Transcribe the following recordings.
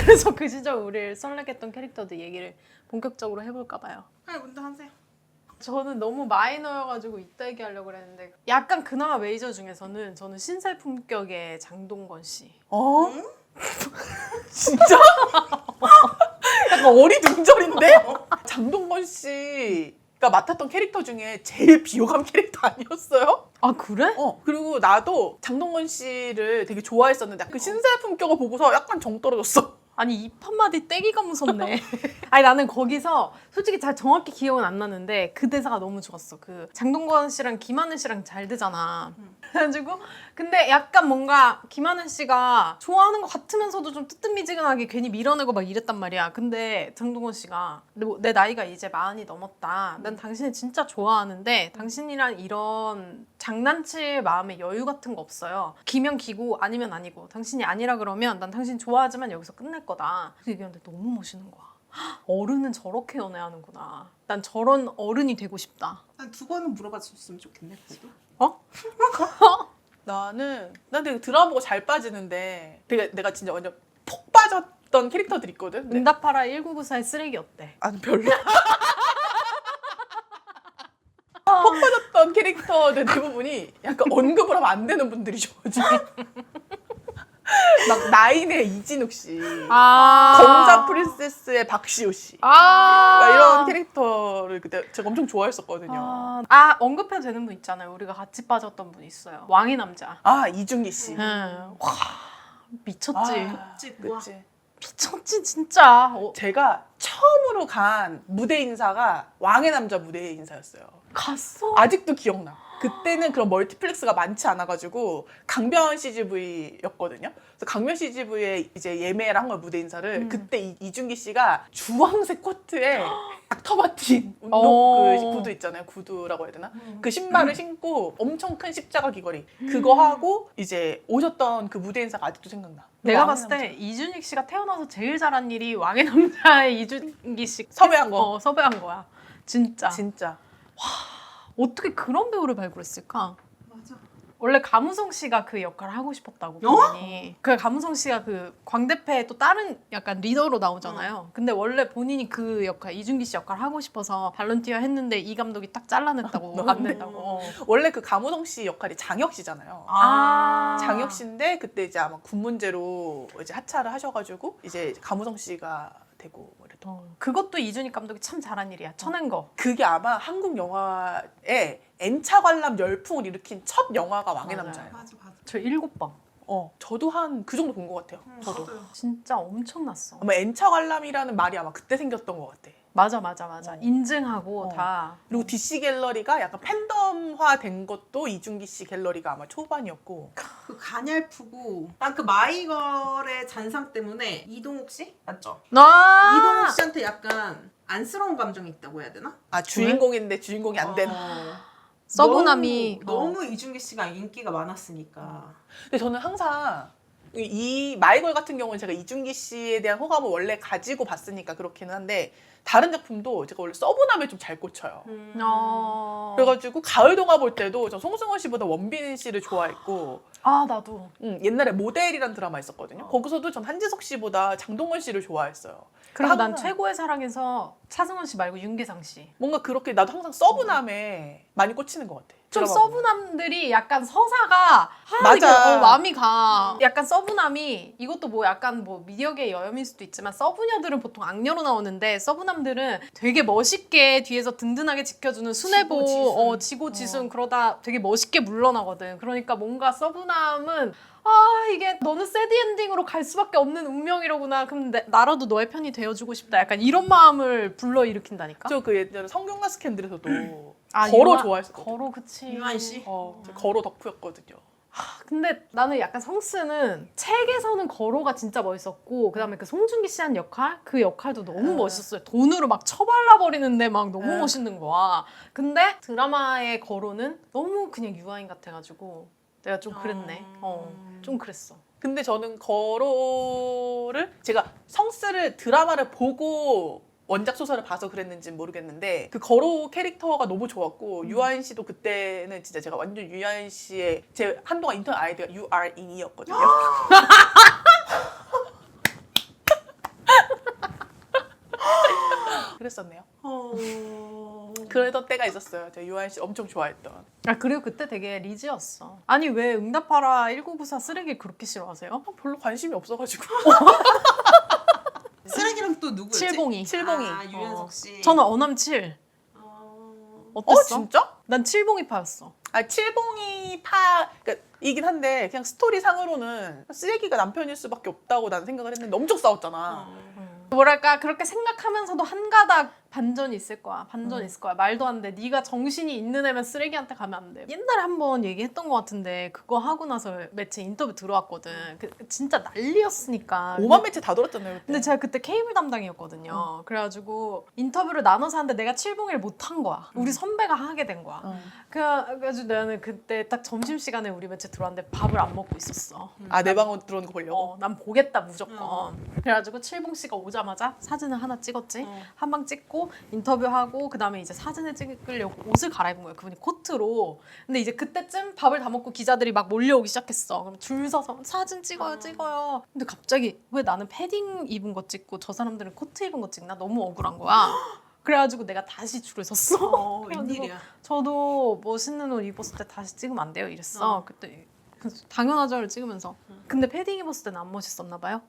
그래서 그 시절 우리를 설레게 했던 캐릭터들 얘기를 본격적으로 해볼까 봐요. 아 먼저 하세요. 저는 너무 마이너여가지고 이따 얘기하려고 그랬는데 약간 그나마 메이저 중에서는 저는 신세 품격의 장동건 씨. 어? 진짜? 약간 어리둥절인데? 장동건 씨가 맡았던 캐릭터 중에 제일 비호감 캐릭터 아니었어요? 아 그래? 어. 그리고 나도 장동건 씨를 되게 좋아했었는데 그 신세 품격을 보고서 약간 정 떨어졌어. 아니 입 한마디 떼기가 무섭네. 아니 나는 거기서 솔직히 잘 정확히 기억은 안 나는데 그 대사가 너무 좋았어. 그 장동건 씨랑 김하늘 씨랑 잘 되잖아. 그래가지고 근데 약간 뭔가 김하늘 씨가 좋아하는 것 같으면서도 좀 뜨뜻미지근하게 괜히 밀어내고 막 이랬단 말이야. 근데 장동건 씨가 내, 내 나이가 이제 마흔이 넘었다. 난 당신을 진짜 좋아하는데 당신이랑 이런 장난칠 마음의 여유 같은 거 없어요. 기면 기고 아니면 아니고 당신이 아니라 그러면 난 당신 좋아하지만 여기서 끝낼 거 다. 그 얘기하는데 너무 멋있는 거야. 헉, 어른은 저렇게 연애하는구나. 난 저런 어른이 되고 싶다. 한두 번은 물어봤으면 좋겠네 그래도. 나는 난 되게 드라마 보고 잘 빠지는데 되게 내가 진짜 완전 폭 빠졌던 캐릭터들 있거든. 근데 응답하라 1994의 쓰레기 어때? 아니 별로. 폭 빠졌던 캐릭터들 대부분이 약간 언급을 하면 안 되는 분들이죠. 막 나인의 이진욱 씨, 아 검사 프린세스의 박시우 씨. 아 막 이런 캐릭터를 그때 제가 엄청 좋아했었거든요. 아, 아 언급해도 되는 분 있잖아요. 우리가 같이 빠졌던 분 있어요. 왕의 남자. 아 이준기 씨. 응. 와 미쳤지. 아. 그치. 미쳤지 진짜. 어, 제가 처음으로 간 무대 인사가 왕의 남자 무대 인사였어요. 갔어. 아직도 기억나. 그때는 그런 멀티플렉스가 많지 않아가지고 강변 CGV였거든요. 그래서 강변 CGV에 이제 예매를 한 거예요 무대 인사를. 음. 그때 이, 이준기 씨가 주황색 코트에 닥터바틴 운동 어. 그 구두 있잖아요. 구두라고 해야 되나? 그 신발을 신고 엄청 큰 십자가 귀걸이 그거 하고 이제 오셨던 그 무대 인사가 아직도 생각나. 내가 왕의 봤을 때 남자. 이준익 씨가 태어나서 제일 잘한 일이 왕의 남자의 이준기 씨 섭외한 거. 어, 섭외한 거야. 진짜. 진짜. 어떻게 그런 배우를 발굴했을까? 맞아. 원래 가무성 씨가 그 역할을 하고 싶었다고 본인이. 그 가무성 씨가 그 광대패 또 다른 약간 리더로 나오잖아요. 근데 원래 본인이 그 역할 이준기 씨 역할 하고 싶어서 발런티어 했는데 이 감독이 딱 잘라냈다고 안 된다고. 어. 원래 그 가무성 씨 역할이 장혁 씨잖아요. 아. 장혁 씨인데 그때 이제 아마 군 문제로 이제 하차를 하셔가지고 이제 가무성 씨가 되고. 어, 그것도 이준익 감독이 참 잘한 일이야. 쳐낸 거. 그게 아마 한국 영화에 N차 관람 열풍을 일으킨 첫 영화가 왕의 맞아요. 남자예요. 맞아 맞아. 저 일곱 번. 어, 저도 한 그 정도 본 것 같아요. 음, 저도. 저도요. 진짜 엄청났어. 아마 N차 관람이라는 말이 아마 그때 생겼던 것 같아. 맞아 맞아 맞아. 어. 인증하고 어. 다. 그리고 DC 갤러리가 약간 팬덤화 된 것도 이준기 씨 갤러리가 아마 초반이었고. 그 가냘프고 난 그 마이걸의 잔상 때문에 이동욱 씨 맞죠? 아. 이동욱 씨한테 약간 안쓰러운 감정이 있다고 해야 되나? 아 주인공인데 주인공이 안 된. 어. 서브남이 너무, 어. 너무 이준기 씨가 인기가 많았으니까. 근데 저는 항상 이- 이 마이걸 같은 경우는 제가 이준기 씨에 대한 호감을 원래 가지고 봤으니까 그렇기는 한데 다른 작품도 제가 원래 서브남에 좀 잘 꽂혀요. 음. 어. 그래가지고 가을 동화 볼 때도 저 송승헌 씨보다 원빈 씨를 좋아했고 아 나도. 음, 옛날에 모델이란 드라마 있었거든요. 거기서도 전 한지석 씨보다 장동건 씨를 좋아했어요. 그리고 난 항상 최고의 사랑에서 차승원 씨 말고 윤계상 씨. 뭔가 그렇게 나도 항상 서브남에 많이 꽂히는 것 같아. 좀. 서브남들이 약간 서사가 아, 맞아. 이게, 어, 마음이 가. 약간 서브남이 이것도 뭐 약간 뭐 미디어계의 여염일 수도 있지만 서브녀들은 보통 악녀로 나오는데 서브남들은 되게 멋있게 뒤에서 든든하게 지켜주는 순애보, 지고 지순. 어, 지고 지순 그러다 되게 멋있게 물러나거든. 그러니까 뭔가 서브남은 아 이게 너는 새드 엔딩으로 갈 수밖에 없는 운명이로구나. 그럼 내- 나라도 너의 편이 되어주고 싶다. 약간 이런 마음을 불러 일으킨다니까. 저그 예전에 성균관 스캔들에서도 아, 거로 좋아했었거든요. 거로 그치. 유한 씨? 어, 저 거로 덕후였거든요. 근데 나는 약간 성스는 책에서는 거로가 진짜 멋있었고 그다음에 그 송중기 씨 한 역할 그 역할도 너무 음. 멋있었어요. 돈으로 막 처발라 버리는데 막 너무 음. 멋있는 거야. 근데 드라마의 거로는 너무 그냥 유아인 같아가지고 내가 좀 그랬네. 음. 어, 좀 그랬어. 근데 저는 거로를 제가 성스를 드라마를 보고 원작 소설을 봐서 그랬는지 는 모르겠는데 그 거로 캐릭터가 너무 좋았고 유아인 씨도 그때는 진짜 제가 완전 유아인 씨의 제 한동안 인터넷 아이디가 유아인이었거든요. 했었네요. 어... 그러던 때가 있었어요. 제가 유한 씨 엄청 좋아했던. 아 그리고 그때 되게 리즈였어. 아니 왜 응답하라 1994 쓰레기 그렇게 싫어하세요? 아, 별로 관심이 없어가지고. 쓰레기랑 또 누구였지? 칠봉이. 칠봉이. 아, 유연석 씨. 저는 어남 7. 어... 어 어땠어? 진짜? 난 칠봉이파였어. 아 칠봉이 파 그러니까 이긴 한데 그냥 스토리 상으로는 쓰레기가 남편일 수밖에 없다고 나는 생각을 했는데 엄청 싸웠잖아. 어. 뭐랄까 그렇게 생각하면서도 한 가닥 반전이 있을 거야. 반전 음. 있을 거야. 말도 안 돼. 네가 정신이 있는 애면 쓰레기한테 가면 안 돼. 옛날에 한번 얘기했던 것 같은데 그거 하고 나서 매체 인터뷰 들어왔거든. 그, 진짜 난리였으니까. 5만 매체 다 돌았잖아요. 그때. 근데 제가 그때 케이블 담당이었거든요. 그래가지고 인터뷰를 나눠서 하는데 내가 칠봉이를 못한 거야. 우리 선배가 하게 된 거야. 어. 그래가지고 나는 그때 딱 점심 시간에 우리 매체 들어왔는데 밥을 안 먹고 있었어. 아내 방으로 들어오는 거 보려고. 어, 난 보겠다 무조건. 어. 그래가지고 칠봉 씨가 오자마자 사진을 하나 찍었지. 어. 한방 찍고 인터뷰하고 그 다음에 이제 사진을 찍으려고 옷을 갈아입은 거예요. 그분이 코트로. 근데 이제 그때쯤 밥을 다 먹고 기자들이 막 몰려오기 시작했어. 그럼 줄 서서 사진 찍어요, 어. 찍어요. 근데 갑자기 왜 나는 패딩 입은 거 찍고 저 사람들은 코트 입은 거 찍나 너무 억울한 거야. 그래가지고 내가 다시 줄을 섰어. 어, 그래가지고 웬일이야. 저도 멋있는 옷 입었을 때 다시 찍으면 안 돼요 이랬어. 어. 그때 당연하죠를 찍으면서. 근데 패딩 입었을 때는 안 멋있었나 봐요.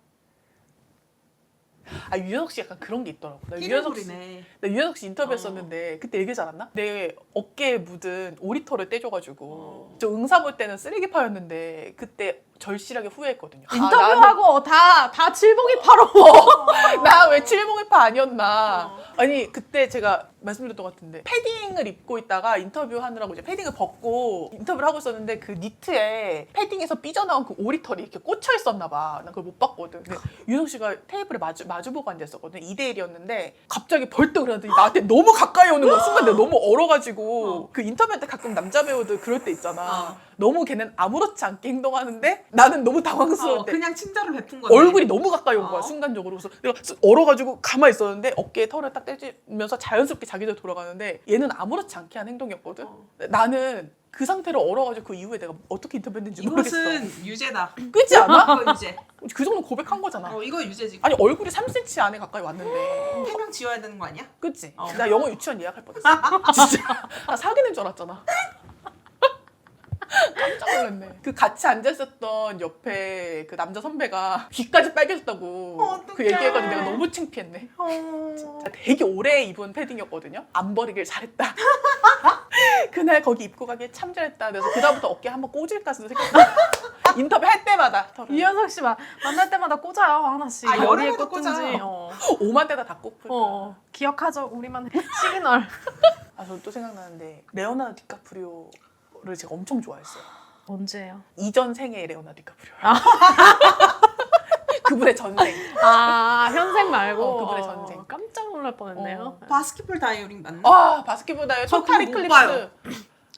아 유연석 씨 약간 그런 게 있더라고. 나 유연석 씨. 나 유연석 씨 인터뷰했었는데 그때 얘기하지 않았나? 내 어깨에 묻은 오리털을 떼줘가지고 어. 저 응사 볼 때는 쓰레기파였는데 그때 절실하게 후회했거든요. 아, 인터뷰하고 다 다 칠봉이 파로. 나 왜 칠봉이파 아니었나? 어. 아니 그때 제가 말씀드렸던 것 같은데 패딩을 입고 있다가 인터뷰하느라고 이제 패딩을 벗고 인터뷰를 하고 있었는데 그 니트에 패딩에서 삐져나온 그 오리털이 이렇게 꽂혀 있었나 봐. 난 그걸 못 봤거든. 근데 윤석 씨가 테이블에 마주 마주보고 앉아있었거든. 2대 1이었는데 갑자기 벌떡 일어나더니 나한테 너무 가까이 오는 거야. 순간 내가 너무 얼어가지고 그 인터뷰할 때 가끔 남자 배우들 그럴 때 있잖아. 어. 너무 걔는 아무렇지 않게 행동하는데 나는 너무 당황스러울 어, 때 그냥 친절을 베푼 거네. 얼굴이 너무 가까이 온 거야 어. 순간적으로 그래서 내가 쓱 얼어가지고 가만히 있었는데 어깨에 털을 딱 떼면서 자연스럽게 자기들 돌아가는데 얘는 아무렇지 않게 한 행동이었거든 어. 나는 그 상태로 얼어가지고 그 이후에 내가 어떻게 인터뷰했는지 모르겠어 이것은 유죄다. 그렇지 않아? 이거 유죄. 그 정도 고백한 거잖아 어, 이거 유죄지. 아니 얼굴이 3cm 안에 가까이 왔는데 해명 지어야 되는 거 아니야? 그치? 어. 나 영어 유치원 예약할 뻔했어 진짜 나 사귀는 줄 알았잖아 깜짝 놀랐네 그 같이 앉아 있었던 옆에 그 남자 선배가 귀까지 빨개졌다고 어떡해. 그 얘기해가지고 내가 너무 창피했네 어. 진짜 되게 오래 입은 패딩이었거든요. 안 버리길 잘했다. 그날 거기 입고 가길 참 잘했다. 그래서 그다음부터 어깨 한번 꽂을까 생각했어. 인터뷰 할 때마다 털을. 이현석 씨 마- 만날 때마다 꽂아요 하나씩. 아, 머리에 번도 꽂든지. 꽂아요? 어. 5만 대다 다 꽂고. 어. 기억하죠 우리만 시그널. 아, 저또 생각나는데 레오나르도 디카프리오 를 제가 엄청 좋아했어요. 언제예요? 이전 생의 레오나르도 디카프리오. 아. 그분의 전생. 아 현생 말고 어, 그분의 전생. 깜짝 놀랄 뻔했네요. 어. 바스켓볼 다이어링 맞나? 아 바스켓보다의 저 토탈 이클립스.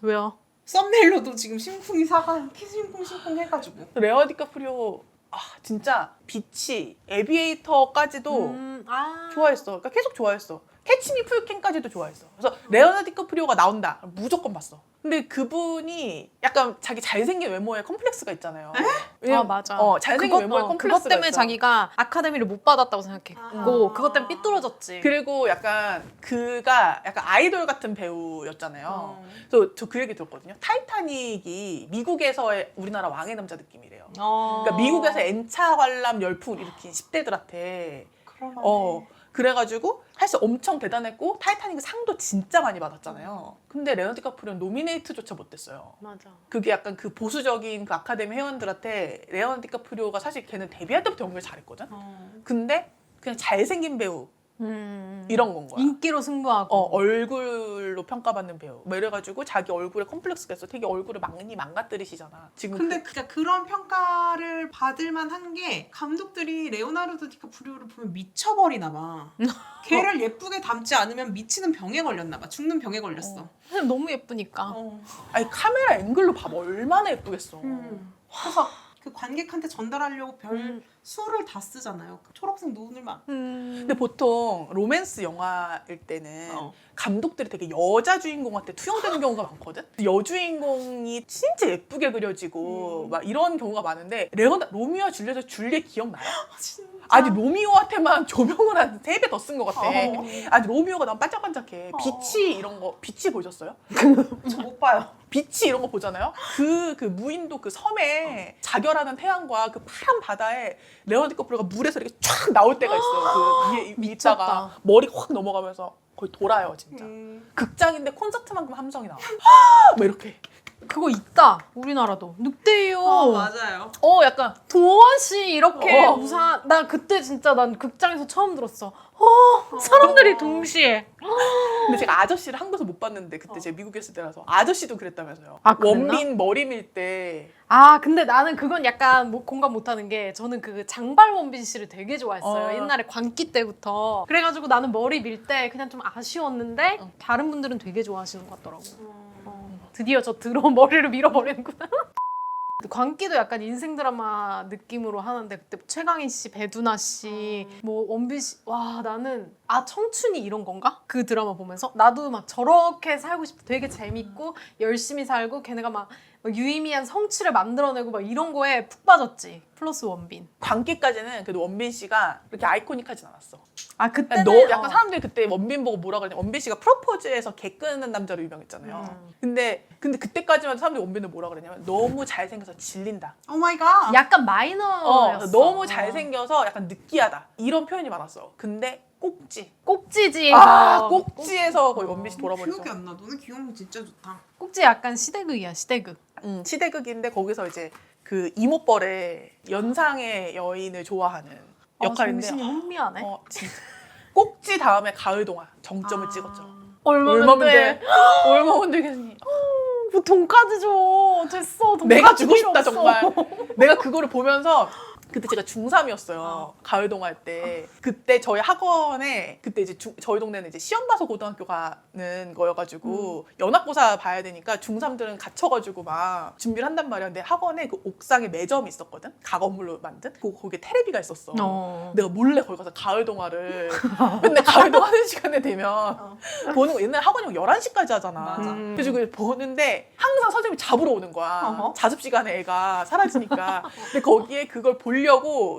왜요? 썸네일로도 지금 심쿵이 사가 심쿵 심쿵 해가지고. 레오나르도 디카프리오 아 진짜 빛이 에비에이터까지도 음, 아. 좋아했어. 그러니까 계속 좋아했어. 캐치미 풀캔까지도 좋아했어. 그래서 레오나르도 디카프리오가 나온다. 무조건 봤어. 근데 그분이 약간 자기 잘생긴 외모에 컴플렉스가 있잖아요. 왜냐면- 아 맞아. 어, 잘생긴 그것, 외모에 어, 컴플렉스가 그것 때문에 있어. 자기가 아카데미를 못 받았다고 생각했고 아. 그것 때문에 삐뚤어졌지. 그리고 약간 그가 약간 아이돌 같은 배우였잖아요. 어. 그래서 저 그 얘기 들었거든요. 타이타닉이 미국에서의 우리나라 왕의 남자 느낌이래요. 어. 그러니까 미국에서 N차 관람 열풍을 일으킨 10대들한테 그러네. 어 그래가지고 사실 엄청 대단했고 타이타닉 상도 진짜 많이 받았잖아요. 근데 레오나르도 디카프리오는 노미네이트조차 못됐어요. 맞아. 그게 약간 그 보수적인 그 아카데미 회원들한테 레오나르도 디카프리오가 사실 걔는 데뷔할 때부터 연기를 잘했거든. 어. 근데 그냥 잘생긴 배우 음. 이런 건 거야. 인기로 승부하고. 어, 얼굴로 평가받는 배우. 뭐 이래가지고 자기 얼굴에 컴플렉스가 있어. 되게 얼굴을 많이 망가뜨리시잖아. 지금 근데 그- 그냥 그런 평가를 받을 만한 게 감독들이 레오나르도 디카프리오를 보면 미쳐버리나 봐. 걔를 예쁘게 담지 않으면 미치는 병에 걸렸나 봐. 죽는 병에 걸렸어. 어. 선생님 너무 예쁘니까. 어. 아니 카메라 앵글로 봐봐 얼마나 예쁘겠어. 음. 그래서 그 관객한테 전달하려고 별 음. 수를 다 쓰잖아요. 그 초록색 눈을 막. 음. 근데 보통 로맨스 영화일 때는 어. 감독들이 되게 여자 주인공한테 투영되는 경우가 많거든. 여주인공이 진짜 예쁘게 그려지고 음. 막 이런 경우가 많은데 레오나 로미오와 줄리엣의 줄리엣 기억나요? 진짜. 아니 로미오한테만 조명을 한 세 배 더 쓴 것 같아. 어. 아니 로미오가 난 반짝반짝해. 어. 빛이 이런 거 빛이 보셨어요? 저 못 봐요. 빛이 이런 거 보잖아요. 그, 그 무인도 그 섬에 자결하는 태양과 그 파란 바다에 레오나르도 디카프리오가 물에서 이렇게 쫙 나올 때가 있어요. 그 위에 미쳤다. 있다가 머리 확 넘어가면서 거의 돌아요, 진짜. 음. 극장인데 콘서트만큼 함성이 나와. 뭐 이렇게. 그거 있다. 우리나라도 늑대요. 어 맞아요. 어, 약간 도원 씨 이렇게 어. 우산 나 그때 진짜 난 극장에서 처음 들었어. 어, 사람들이 동시에. 근데 제가 아저씨를 한국에서 못 봤는데 그때 어. 제가 미국에 있을 때라서 아저씨도 그랬다면서요. 아, 그랬나? 원빈 머리 밀 때 아 근데 나는 그건 약간 뭐 공감 못하는 게 저는 그 장발 원빈 씨를 되게 좋아했어요. 어. 옛날에 광기 때부터. 그래가지고 나는 머리 밀 때 그냥 좀 아쉬웠는데 어. 다른 분들은 되게 좋아하시는 것 같더라고. 어, 드디어 저 더러운 머리를 밀어버리는구나. 광기도 약간 인생 드라마 느낌으로 하는데 그때 최강희 씨, 배두나 씨, 뭐 원빈 씨, 와 나는 아 청춘이 이런 건가? 그 드라마 보면서 나도 막 저렇게 살고 싶어. 되게 재밌고 열심히 살고 걔네가 막, 막 유의미한 성취를 만들어내고 막 이런 거에 푹 빠졌지. 플러스 원빈. 광기까지는 그래도 원빈 씨가 그렇게 아이코닉하진 않았어. 아 그때는 너 약간 어. 사람들이 그때 원빈 보고 뭐라 그러냐 원빈 씨가 프로포즈에서 개 끄는 남자로 유명했잖아요. 음. 근데 근데 그때까지만 사람들이 원빈을 뭐라 그러냐면 너무 잘생겨서 질린다. 오 마이 갓. 약간 마이너였어. 어, 너무 잘생겨서 약간 느끼하다 이런 표현이 많았어. 근데 꼭지. 꼭지지. 아 어, 꼭지에서 거의 원빈 씨 돌아버렸어. 기억이 안 나. 너는 기억력 진짜 좋다. 꼭지 약간 시대극이야 시대극. 음, 시대극인데 거기서 이제 그 이모뻘의 연상의 여인을 좋아하는 역할인데 아, 정신이 혼미하네. 어. 꼭지 다음에 가을 동화 정점을 아. 찍었죠. 얼마면 얼마면 돼? 돼? 얼마면 되겠니? 뭐 돈까지 줘. 됐어. 돈까지 내가 주고 필요 싶다 없어. 정말. 내가 그거를 보면서 그때 제가 중3이었어요. 어. 가을 동화할 때. 그때 저희 학원에 그때 이제 중- 저희 동네는 이제 시험 봐서 고등학교 가는 거여가지고 연합고사 봐야 되니까 중3들은 갇혀가지고 막 준비를 한단 말이야. 근데 학원에 그 옥상에 매점이 있었거든. 가건물로 만든. 그 거기에 테레비가 있었어. 어. 내가 몰래 거기 가서 가을 동화를 맨날 가을 동화 하는 시간에 되면 어. 보는 거 옛날 학원이 11시까지 하잖아. 맞아. 음. 그래서 그걸 보는데 항상 선생님이 잡으러 오는 거야. 어허. 자습 시간에 애가 사라지니까. 근데 거기에 그걸 보려고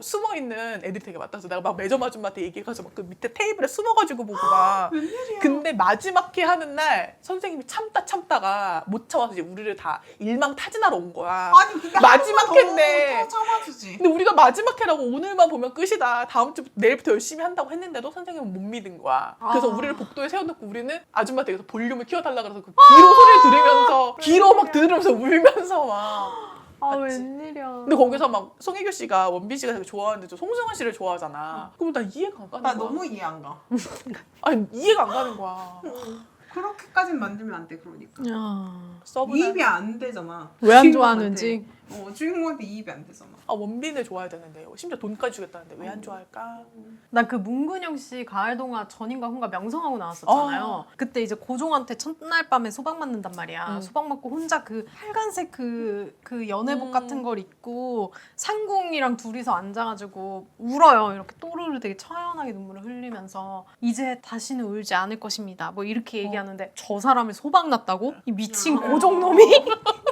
숨어 있는 애들이 되게 많다서 내가 막 매점 아줌마한테 얘기해가지고 막 그 밑에 테이블에 숨어가지고 보고 막. 웬일이야. 근데 마지막 회 하는 날 선생님이 참다 참다가 못 참아서 이제 우리를 다 일망 타진하러 온 거야. 아니 근데 마지막 한 번만 회인데. 더 참아주지. 근데 우리가 마지막 회라고 오늘만 보면 끝이다. 다음 주 내일부터 열심히 한다고 했는데도 선생님은 못 믿은 거야. 그래서 아. 우리를 복도에 세워놓고 우리는 아줌마한테 그래서 볼륨을 키워달라 그래서 그 귀로 소리를 들으면서 귀로 막 들으면서 울면서 막. 아 맞지? 웬일이야. 근데 거기서 막 송혜교 씨가 원빈 씨가 되게 좋아하는데 저 송승헌 씨를 좋아하잖아. 그럼 나 이해가 안 가는 나 거야. 너무 이해 안 가. 아니 이해가 안 가는 거야. 그렇게까지는 만들면 안 돼. 그러니까. 야. 서브나. 이입이 안 되잖아. 왜안 주인공한테. 좋아하는지. 어 주인공한테 이입이 안 되잖아. 아 원빈을 좋아해야 되는데 심지어 돈까지 주겠다는데 왜 안 좋아할까? 나 그 문근영 씨 가을 동화 전인가 혼가 명성하고 나왔었잖아요. 어. 그때 이제 고종한테 첫날 밤에 소방 맞는단 말이야. 음. 소방 맞고 혼자 그 빨간색 그, 그 연애복 음. 같은 걸 입고 상궁이랑 둘이서 앉아가지고 울어요. 이렇게 또르르 되게 처연하게 눈물을 흘리면서 이제 다시는 울지 않을 것입니다. 뭐 이렇게 얘기하는데 저 사람을 소방 났다고? 이 미친 야. 고종놈이?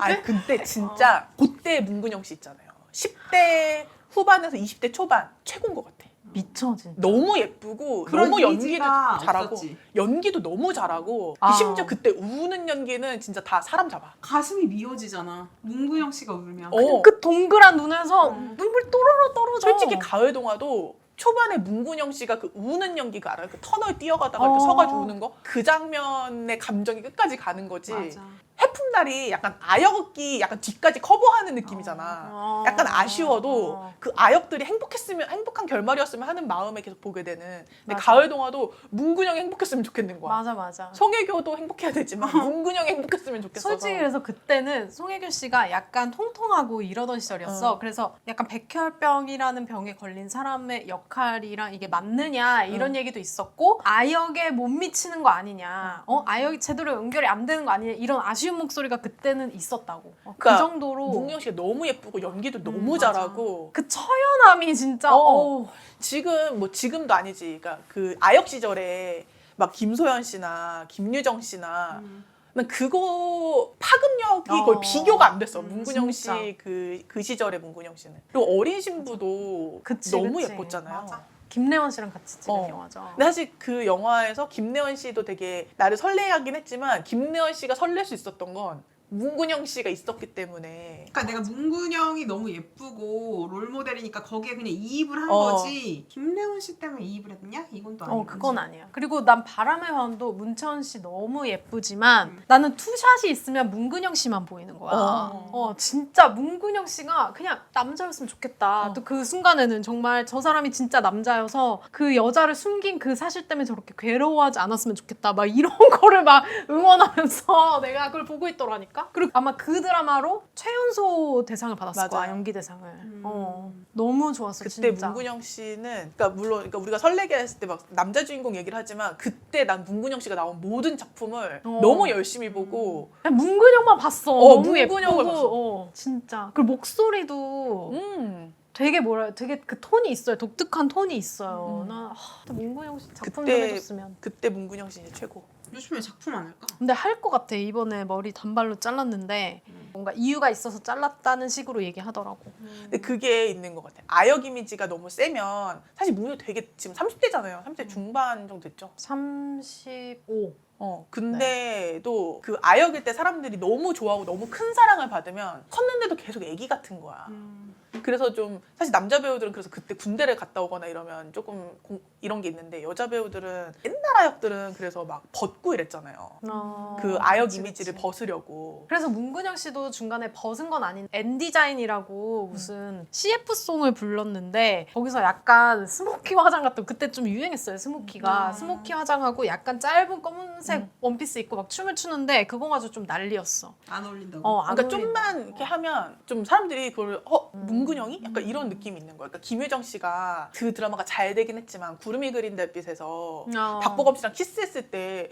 아니 근데 진짜 그때 문근영 씨 있잖아요. 10대 후반에서 20대 초반 최고인 것 같아. 미쳐 진짜. 너무 예쁘고 그런 너무 연기도 이미지가 잘하고 없었지. 연기도 너무 잘하고 아. 심지어 그때 우는 연기는 진짜 다 사람 잡아. 가슴이 미어지잖아. 문구영 씨가 울면. 어. 그 동그란 눈에서 음. 눈물 또르르 떨어져. 솔직히 가을 동화도 초반에 문근영 씨가 그 우는 연기 그 알아요? 그 터널 뛰어가다가 이렇게 어. 서가지고 우는 거? 그 장면의 감정이 끝까지 가는 거지. 맞아. 해품날이 약간 아역이 약간 뒤까지 커버하는 느낌이잖아. 어. 약간 아쉬워도 어. 그 아역들이 행복했으면 행복한 결말이었으면 하는 마음에 계속 보게 되는. 근데 맞아. 가을 동화도 문근영이 행복했으면 좋겠는 거야. 맞아 맞아. 송혜교도 행복해야 되지만 문근영이 행복했으면 좋겠어. 솔직히 그래서 그때는 송혜교 씨가 약간 통통하고 이러던 시절이었어. 어. 그래서 약간 백혈병이라는 병에 걸린 사람의 역할이랑 이게 맞느냐 이런 어. 얘기도 있었고 아역에 못 미치는 거 아니냐. 어 아역이 제대로 연결이 안 되는 거 아니냐 이런 아쉬움 목소리가 그때는 있었다고. 어, 그 그러니까 정도로 문경 씨가 너무 예쁘고 연기도 너무 맞아. 잘하고 그 처연함이 진짜 어. 어우. 지금 뭐 지금도 아니지. 그러니까 그 아역 시절에 막 김소연 씨나 김유정 씨나 음. 난 그거 파급력이 어. 거의 비교가 안 됐어. 음, 문근영 진짜. 씨그 그 시절의 문근영 씨는. 그리고 어린 신부도 그치, 너무 그치. 예뻤잖아요. 맞아. 김래원 씨랑 같이 찍은 어. 영화죠. 근데 사실 그 영화에서 김래원 씨도 되게 나를 설레하긴 했지만 김래원 씨가 설렐 수 있었던 건 문근영 씨가 있었기 때문에 그러니까 내가 문근영이 너무 예쁘고 롤 모델이니까 거기에 그냥 이입을 한 어. 거지. 김래원 씨 때문에 이입을 했냐? 이건 또 아니지. 어, 그건 아니야. 그리고 난 바람의 화원도 문채원 씨 너무 예쁘지만 음. 나는 투샷이 있으면 문근영 씨만 보이는 거야. 어. 어, 진짜 문근영 씨가 그냥 남자였으면 좋겠다. 어. 또 그 순간에는 정말 저 사람이 진짜 남자여서 그 여자를 숨긴 그 사실 때문에 저렇게 괴로워하지 않았으면 좋겠다. 막 이런 거를 막 응원하면서 내가 그걸 보고 있더라니까. 그리고 아마 그 드라마로 최연소 대상을 받았을 거야. 맞아요. 연기 대상을. 음. 어, 너무 좋았어. 그때 진짜. 문근영 씨는 그러니까 물론 그러니까 우리가 설레게 했을 때 막 남자 주인공 얘기를 하지만 그때 난 문근영 씨가 나온 모든 작품을 어. 너무 열심히 보고 그냥 문근영만 봤어. 어, 너무 문근영을 예쁘고, 봤어. 어, 진짜. 그리고 목소리도 음 되게 뭐라, 되게 그 톤이 있어요. 독특한 톤이 있어요. 음. 나 하, 문근영 씨 작품 그때- 좀 해줬으면. 그때 문근영 씨 이제 최고. 요즘에 작품 안 할까? 근데 할 것 같아. 이번에 머리 단발로 잘랐는데 음. 뭔가 이유가 있어서 잘랐다는 식으로 얘기하더라고. 근데 그게 있는 것 같아. 아역 이미지가 너무 세면 사실 문근영 되게 지금 30대잖아요. 30대 중반 정도 됐죠. 35. 어 근데도 그 아역일 때 사람들이 너무 좋아하고 너무 큰 사랑을 받으면 컸는데도 계속 애기 같은 거야. 음. 그래서 좀 사실 남자 배우들은 그래서 그때 군대를 갔다 오거나 이러면 조금 공- 이런 게 있는데 여자 배우들은 옛날 아역들은 그래서 막 벗고 이랬잖아요. 어, 그 아역 그치, 이미지를 그치. 벗으려고. 그래서 문근영 씨도 중간에 벗은 건 아닌 엔디자인이라고 음. 무슨 CF송을 불렀는데 거기서 약간 스모키 화장 같은 그때 좀 유행했어요 스모키가 음. 스모키 화장하고 약간 짧은 검은색 음. 원피스 입고 막 춤을 추는데 그거 가지고 좀 난리였어 안 어울린다고. 어, 안 그러니까 어울린다. 좀만 이렇게 하면 좀 사람들이 그걸 어 음. 문근영이 약간 이런 느낌이 있는 거야. 그러니까 김효정 씨가 그 드라마가 잘 되긴 했지만 구름이 그린 달빛에서 어. 박보검 씨랑 키스했을 때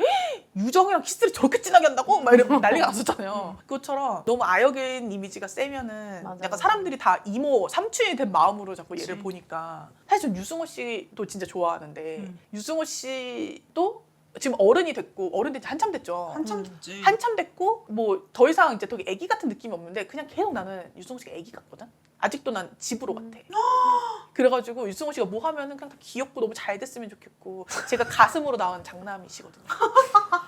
유정이랑 키스를 저렇게 진하게 한다고 막 이러면 난리가 났었잖아요. 그것처럼 너무 아역인 이미지가 세면은 맞아, 약간. 사람들이 다 이모 삼촌이 된 마음으로 자꾸 얘를 그치. 보니까 사실 전 유승호 씨도 진짜 좋아하는데 음. 유승호 씨도 지금 어른이 됐고 어른 된지 한참 됐죠. 한참 음. 됐지. 한참 됐고 뭐 더 이상 이제 되게 애기 같은 느낌이 없는데 그냥 계속 나는 유승호 씨가 애기 같거든. 아직도 난 집으로 음. 같아. 그래가지고 유승호 씨가 뭐 하면은 그냥 다 귀엽고 너무 잘 됐으면 좋겠고 제가 가슴으로 나온 장남이시거든요.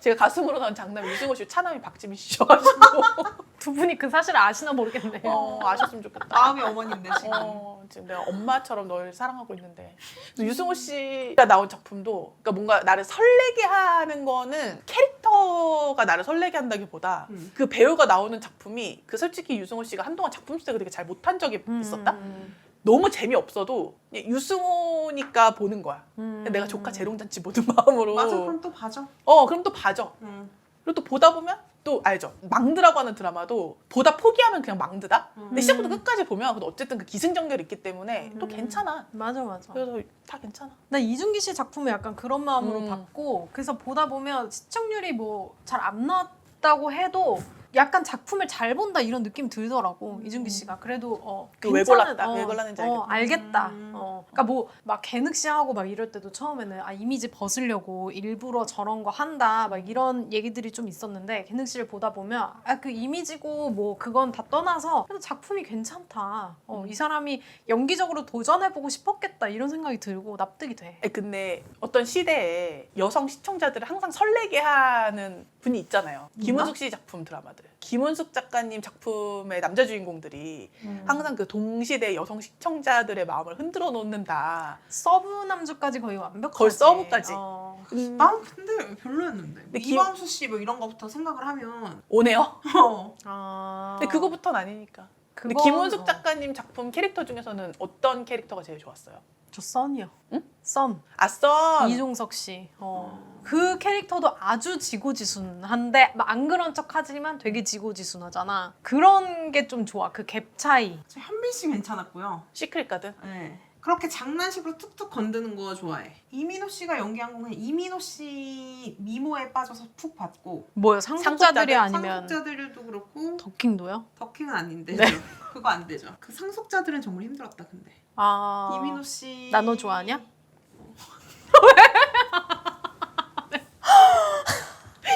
제가 가슴으로 나온 장남 유승호 씨 차남이 박지민 씨셔가지고 두 분이 그 사실을 아시나 모르겠네 어, 아셨으면 좋겠다. 마음의 어머니인데 지금. 어, 지금 내가 엄마처럼 널 사랑하고 있는데 그래서 유승호 씨가 나온 작품도 그러니까 뭔가 나를 설레게 하는 거는 캐릭터가 나를 설레게 한다기보다 음. 그 배우가 나오는 작품이 그 솔직히 유승호 씨가 한동안 작품 수색을 되게 잘 못한 적이 있었다. 음. 너무 재미없어도 그냥 유승호니까 보는 거야. 음. 내가 조카 재롱잔치 보는 마음으로. 맞아, 그럼 또 봐줘. 어 그럼 또 봐줘. 응. 그리고 또 보다 보면 또 알죠. 망드라고 하는 드라마도 보다 포기하면 그냥 망드다. 근데 음. 시작부터 끝까지 보면 그래도 어쨌든 그 기승전결이 있기 때문에 또 음. 괜찮아. 맞아 맞아 그래서 다 괜찮아. 나 이준기 씨 작품을 약간 그런 마음으로 음. 봤고 그래서 보다 보면 시청률이 뭐 잘 안 나왔다고 해도 약간 작품을 잘 본다 이런 느낌 들더라고 이준기 씨가 그래도 어 그왜 괜찮은- 골랐다, 어, 왜 골랐는지 어, 알겠다. 알겠다 음. 어 그러니까 뭐 막 개늑시하고 막 이럴 때도 처음에는 아 이미지 벗으려고 일부러 저런 거 한다 막 이런 얘기들이 좀 있었는데 개늑시를 보다 보면 아 그 이미지고 뭐 그건 다 떠나서 그래도 작품이 괜찮다 어, 음. 이 사람이 연기적으로 도전해보고 싶었겠다 이런 생각이 들고 납득이 돼 근데 어떤 시대에 여성 시청자들을 항상 설레게 하는 분이 있잖아요. 김은숙 씨 작품 드라마들. 김은숙 작가님 작품의 남자 주인공들이 음. 항상 그 동시대 여성 시청자들의 마음을 흔들어 놓는다. 서브 남주까지 거의 완벽하지. 거의 서브까지. 어. 난 근데 별로였는데. 근데 김- 이광수 씨 뭐 이런 거부터 생각을 하면 오네요. 어. 아. 근데 그거부터는 아니니까. 근데 그건- 김은숙 어. 작가님 작품 캐릭터 중에서는 어떤 캐릭터가 제일 좋았어요? 저 썬이요. 응? 썬. 아썬. 이종석 씨. 어. 그 캐릭터도 아주 지고지순한데 막안 그런 척하지만 되게 지고지순하잖아. 그런 게 좀 좋아. 그 갭 차이. 저 현빈 씨 괜찮았고요. 시크릿 가든. 네. 그렇게 장난식으로 툭툭 건드는 거 좋아해. 이민호 씨가 연기한 건 그냥 이민호 씨 미모에 빠져서 푹 받고 뭐요? 상속자들이 아니면 상속자들도 그렇고 더킹도요? 더킹은 아닌데 네. 그거 안 되죠. 그 상속자들은 정말 힘들었다 근데 아 이민호 씨 나너 좋아하냐?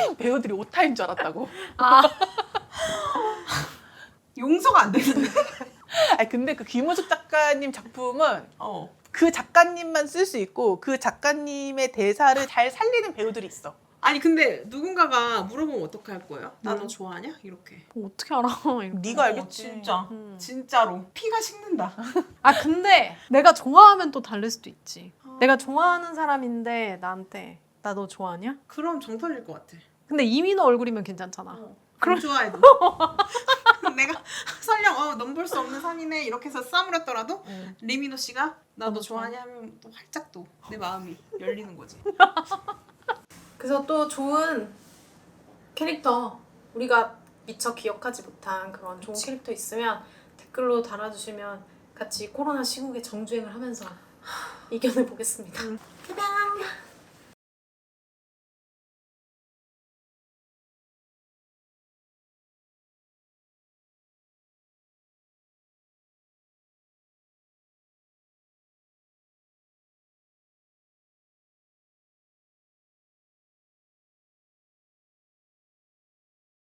배우들이 오타인 줄 알았다고. 아 용서가 안 되는데. 아니 근데 그 김우숙 작가님 작품은 어. 그 작가님만 쓸 수 있고 그 작가님의 대사를 잘 살리는 배우들이 있어. 아니 근데 누군가가 물어보면 어떻게 할 거예요? 나너 음. 좋아하냐? 이렇게. 어떻게 알아? 이거. 네가 어, 알겠지. 진짜. 음. 진짜로 피가 식는다. 아 근데 내가 좋아하면 또 다를 수도 있지. 어. 내가 좋아하는 사람인데 나한테 나 너 좋아하냐? 그럼 정 털릴 것 같아. 근데 이민호 얼굴이면 괜찮잖아. 어. 안 좋아해도. 내가 설령 어 넘볼 수 없는 산이네 이렇게 해서 싸물었더라도 응. 리미노 씨가 나너 너무 좋아하냐 하면 또 활짝 또 내 마음이 열리는 거지. 그래서 또 좋은 캐릭터 우리가 미처 기억하지 못한 그런 좋은 그치. 캐릭터 있으면 댓글로 달아주시면 같이 코로나 시국에 정주행을 하면서 이겨내 보겠습니다. 응. 그냥